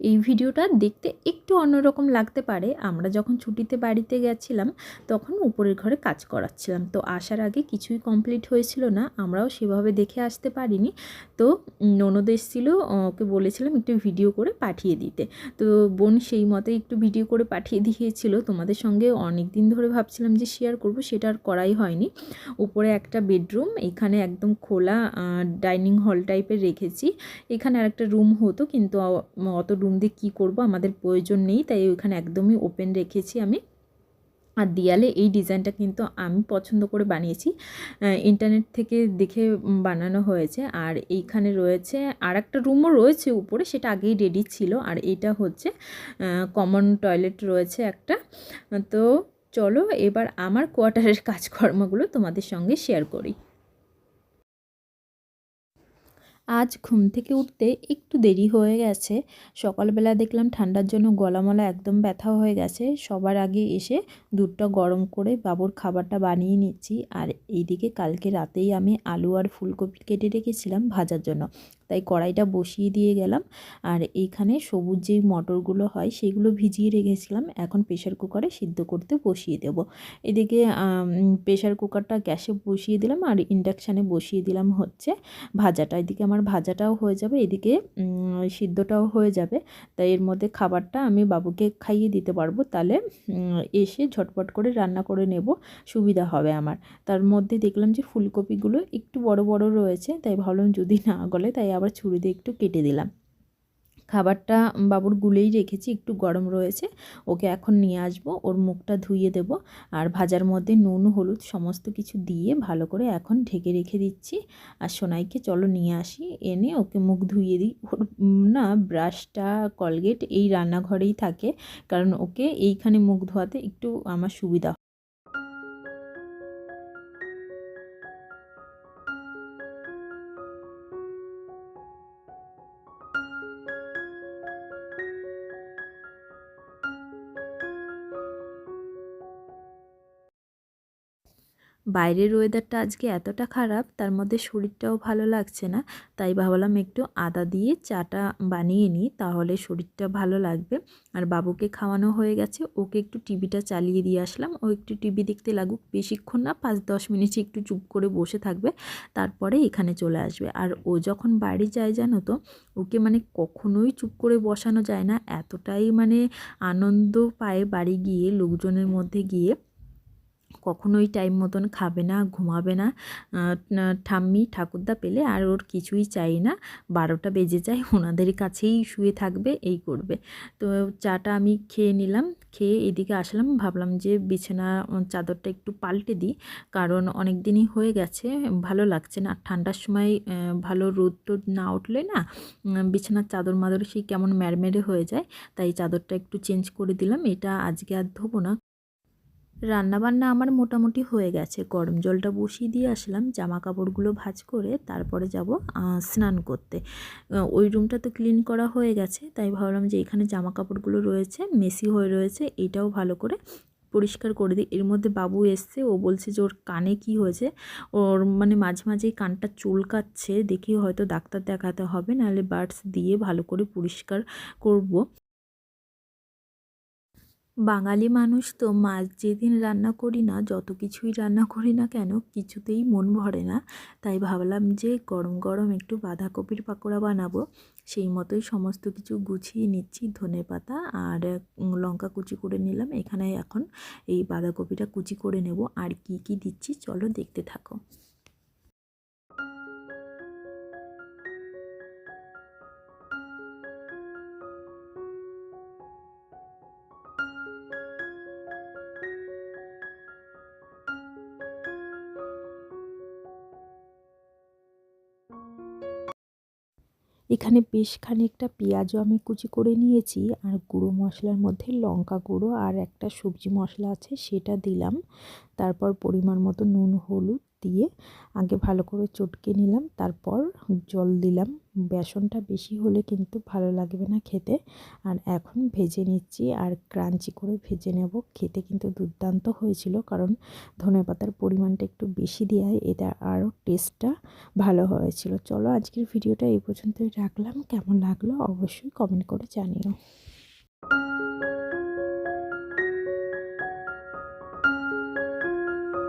এই ভিডিওটা দেখতে একটু অন্যরকম লাগতে পারে। আমরা যখন ছুটিতে বাড়িতে গেছিলাম, তখন উপরের ঘরে কাজ করাচ্ছিলাম। তো আসার আগে কিছুই কমপ্লিট হয়েছিল না, আমরাও সেভাবে দেখে আসতে পারিনি। তো ননদ এসেছিল, ওকে বলেছিলাম একটু ভিডিও করে পাঠিয়ে দিতে। তো বোন সেই মতে একটু ভিডিও করে পাঠিয়ে দিয়েছিল। তোমাদের সঙ্গে অনেক দিন ধরে ভাবছিলাম যে শেয়ার করব, সেটা আর করাই হয়নি। উপরে একটা বেডরুম এখানে একদম খোলা ডাইনিং হল টাইপের রেখেছি। এখানে আর একটা রুম হতো, কিন্তু অত রুম দিয়ে কী করব? আমাদের প্রয়োজন নেই, তাই ওইখানে একদমই ওপেন রেখেছি আমি। আর দেয়ালে এই ডিজাইনটা কিন্তু আমি পছন্দ করে বানিয়েছি। ইন্টারনেট থেকে দেখে বানানো হয়েছে। আর এইখানে রয়েছে আর একটা রুমও রয়েছে উপরে, সেটা আগেই রেডি ছিল। আর এটা হচ্ছে কমন টয়লেট রয়েছে একটা। তো চলো, এবার আমার কোয়ার্টারের কাজকর্মগুলো তোমাদের সঙ্গে শেয়ার করি। আজ ঘুম থেকে উঠতে একটু দেরি হয়ে গেছে। সকালবেলা দেখলাম ঠান্ডার জন্য গলামলা একদম ব্যথা হয়ে গেছে। সবার আগে এসে দুধটা গরম করে বাবুর খাবারটা বানিয়ে নিচ্ছি। আর এইদিকে কালকে রাতেই আমি আলু আর ফুলকপি কেটে রেখেছিলাম ভাজার জন্য। তাই কড়াইটা বসিয়ে দিয়ে গেলাম। আর এইখানে সবুজ যেই মটরগুলো হয় সেগুলো ভিজিয়ে রেখেছিলাম। এখন প্রেশার কুকারে সিদ্ধ করতে বসিয়ে দেব। এদিকে প্রেশার কুকারটা গ্যাসে বসিয়ে দিলাম আর ইন্ডাকশানে বসিয়ে দিলাম হচ্ছে ভাজাটা। এদিকে আমার ভাজাটাও হয়ে যাবে। এদিকে সিদ্ধটাও হয়ে যাবে। তাই এর মধ্যে খাবারটা আমি বাবুকে খাইয়ে দিতে পারব। তাহলে এসে ঝটপট করে রান্না করে নেব। সুবিধা হবে আমার। তার মধ্যে দেখলাম যে ফুলকপিগুলো একটু বড় বড় রয়েছে। তাই ভাবলাম যদি না গলে তাই আবার ছুরি দিয়ে একটু কেটে দিলাম। খাবারটা বাবুর গুলেই রেখেছি, একটু গরম রয়েছে। ওকে এখন নিয়ে আসব, ওর মুখটা ধুইয়ে দেব। আর ভাজার মধ্যে নুন, হলুদ সমস্ত কিছু দিয়ে ভালো করে এখন ঢেকে রেখে দিচ্ছি। আর সোনাইকে চলো নিয়ে আসি, এনে ওকে মুখ ধুইয়ে দিই। ওর না ব্রাশটা, কলগেট এই রান্নাঘরেই থাকে। কারণ ওকে এইখানে মুখ ধোয়াতে একটু আমার সুবিধা বাইরের ওয়েদারটা আজকে এতটা খারাপ, তার মধ্যে শরীরটাও ভালো লাগছে না। তাই ভাবলাম একটু আদা দিয়ে চাটা বানিয়ে নিই, তাহলে শরীরটা ভালো লাগবে। আর বাবুকে খাওয়ানো হয়ে গেছে, ওকে একটু টিভিটা চালিয়ে দিয়ে আসলাম। ও একটু টিভি দেখতে লাগুক বেশিক্ষণ না পাঁচ দশ মিনিটে একটু চুপ করে বসে থাকবে, তারপরে এখানে চলে আসবে। আর ও যখন বাড়ি যায়, জানো তো, ওকে মানে কখনোই চুপ করে বসানো যায় না। এতটাই মানে আনন্দ পায় বাড়ি গিয়ে, লোকজনের মধ্যে গিয়ে। কখনোই টাইম মতন খাবে না, ঘুমাবে না। ঠাম্মি ঠাকুরদা পেলে আর ওর কিছুই চাই না। বারোটা বেজে যায়, ওনাদের কাছেই শুয়ে থাকবে, এই করবে। তো চাটা আমি খেয়ে নিলাম, খেয়ে এদিকে আসলাম। ভাবলাম যে বিছানা চাদরটা একটু পাল্টে দিই, কারণ অনেক দিনই হয়ে গেছে, ভালো লাগছে না। ঠান্ডার সময় ভালো রোদ টোদ না উঠলে না বিছানার চাদর মাদর সেই কেমন ম্যারমেরে হয়ে যায়। তাই চাদরটা একটু চেঞ্জ করে দিলাম। এটা আজকে আর ধোবো না। রান্নাবান্না আমার মোটামুটি হয়ে গেছে। গরম জলটা বসিয়ে দিয়ে আসলাম জামা কাপড়গুলো ভাজ করে তারপরে যাব স্নান করতে। ওই রুমটা তো ক্লিন করা হয়ে গেছে, তাই ভাবলাম যে এখানে জামা কাপড়গুলো রয়েছে, মেসি হয়ে রয়েছে, এটাও ভালো করে পরিষ্কার করে দিই। এর মধ্যে বাবু এসছে, ও বলছে যে ওর কানে কি হয়েছে, ওর মানে মাঝে মাঝেই কানটা চুলকাচ্ছে, দেখি হয়তো ডাক্তার দেখাতে হবে, নাহলে বার্ডস দিয়ে ভালো করে পরিষ্কার করব। বাঙালি মানুষ তো মাছ যেদিন রান্না করি না, যত কিছুই রান্না করি না কেন, কিছুতেই মন ভরে না। তাই ভাবলাম যে গরম গরম একটু বাঁধাকপির পাকোড়া বানাবো। সেই মতোই সমস্ত কিছু গুছিয়ে নিচ্ছি, ধনে পাতা আর লঙ্কা কুচি করে নিলাম। এখানে এখন এই বাঁধাকপিটা কুচি করে নেব। আর কি কি দিচ্ছি চলো দেখতে থাকো। এখানে বেশ খানিকটা পেঁয়াজও আমি কুচি করে নিয়েছি, আর গুঁড়ো মশলার মধ্যে লঙ্কা গুঁড়ো আর একটা সবজি মশলা আছে সেটা দিলাম। তারপর পরিমাণ মতো নুন, হলুদ দিয়ে আগে ভালো করে চটকে নিলাম, তারপর জল দিলাম। বেসনটা বেশি হলে কিন্তু ভালো লাগবে না খেতে। আর এখন ভেজে নিচ্ছি আর ক্রাঞ্চি করে ভেজে নেব। খেতে কিন্তু দুর্দান্ত হয়েছিল কারণ ধনে পাতার পরিমাণটা একটু বেশি দেওয়ায় এটা আরও টেস্টটা ভালো হয়েছিল। চলো আজকের ভিডিওটা এই পর্যন্তই রাখলাম। কেমন লাগল অবশ্যই কমেন্ট করে জানিও।